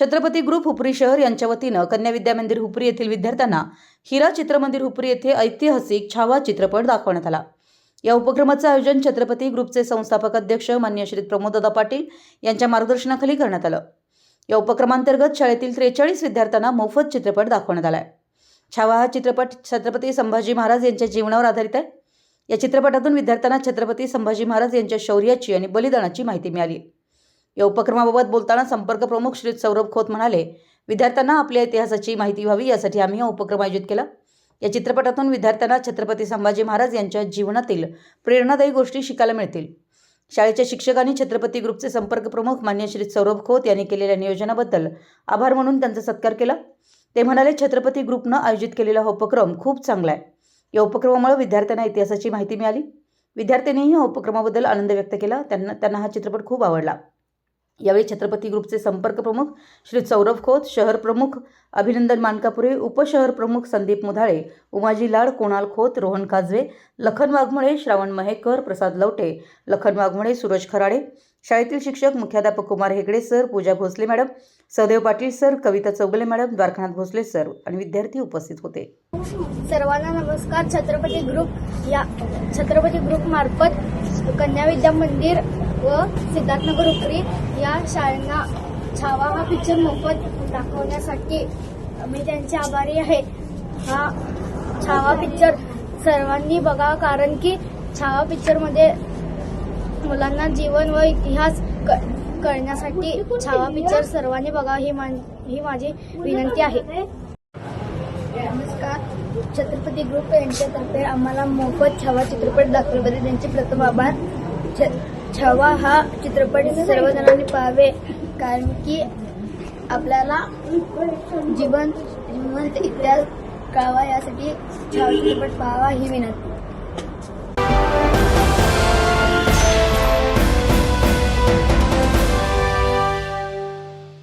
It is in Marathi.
छत्रपती ग्रुप हुपरी शहर यांच्या वतीनं कन्या विद्या मंदिर हुपरी येथील विद्यार्थ्यांना हिरा चित्रमंदिर हुपरी येथे ऐतिहासिक छावा चित्रपट दाखवण्यात आला. या उपक्रमाचं आयोजन छत्रपती ग्रुपचे संस्थापक अध्यक्ष मान्य श्री प्रमोददा पाटील यांच्या मार्गदर्शनाखाली करण्यात आलं. या उपक्रमांतर्गत शाळेतील त्रेचाळीस विद्यार्थ्यांना मोफत चित्रपट दाखवण्यात आलाय. छावा हा चित्रपट छत्रपती संभाजी महाराज यांच्या जीवनावर आधारित आहे. या चित्रपटातून विद्यार्थ्यांना छत्रपती संभाजी महाराज यांच्या शौर्याची आणि बलिदानाची माहिती मिळाली. या उपक्रमाबाबत बोलताना संपर्क प्रमुख श्री सौरभ खोत म्हणाले विद्यार्थ्यांना आपल्या इतिहासाची माहिती व्हावी यासाठी आम्ही हा उपक्रम आयोजित केला. या चित्रपटातून विद्यार्थ्यांना छत्रपती संभाजी महाराज यांच्या जीवनातील प्रेरणादायी गोष्टी शिकायला मिळतील. शाळेच्या शिक्षकांनी छत्रपती ग्रुपचे संपर्क प्रमुख मान्य श्री सौरभ खोत यांनी केलेल्या नियोजनाबद्दल आभार म्हणून त्यांचा सत्कार केला. ते म्हणाले छत्रपती ग्रुपनं आयोजित केलेला हा उपक्रम खूप चांगला आहे. या उपक्रमामुळे विद्यार्थ्यांना इतिहासाची माहिती मिळाली. विद्यार्थ्यांनीही या उपक्रमाबद्दल आनंद व्यक्त केला. त्यांना त्यांना हा चित्रपट खूप आवडला. यावेळी छत्रपती ग्रुपचे संपर्क प्रमुख श्री सौरभ खोत शहर प्रमुख अभिनंदन मानकापुरे उपशहर प्रमुख संदीप मुधाळे उमाजी लाड कुणाल खोत रोहन काजवे लखन वाघमळे श्रावण महेकर प्रसाद लवटे लखन वाघमळे सूरज खराडे शाळेतील शिक्षक मुख्याध्यापक Kumar Hegde sir Pooja Bhosale madam Sadaiv Patil sir Kavita Chougale madam Dwarkanath Bhosale sir आणि विद्यार्थी उपस्थित होते. सर्वांना नमस्कार. छत्रपती ग्रुप या छत्रपती ग्रुप मार्फत कन्या विद्या मंदिर व सिद्धार्थनगर उपरी या शाळांना छावा हा पिक्चर मोफत दाखवण्यासाठी मी त्यांचे आभारी आहे हा छावा पिक्चर सर्वांनी बघावा कारण की छावा पिक्चरमध्ये मुलांना जीवन व इतिहास क- कळण्यासाठी छावा पिक्चर सर्वांनी बघावा ही मा ही माझी विनंती आहे. नमस्कार. छत्रपती ग्रुप यांच्यातर्फे आम्हाला मोफत छावा चित्रपट दाखवल्याबद्दल त्यांचे प्रथम आभार. छावा हा चित्रपट सर्वजणांनी पाहावे कारण की आपल्याला जीवन जीवन इतिहास कळावा यासाठी छावा चित्रपट पाहावा ही विनंती.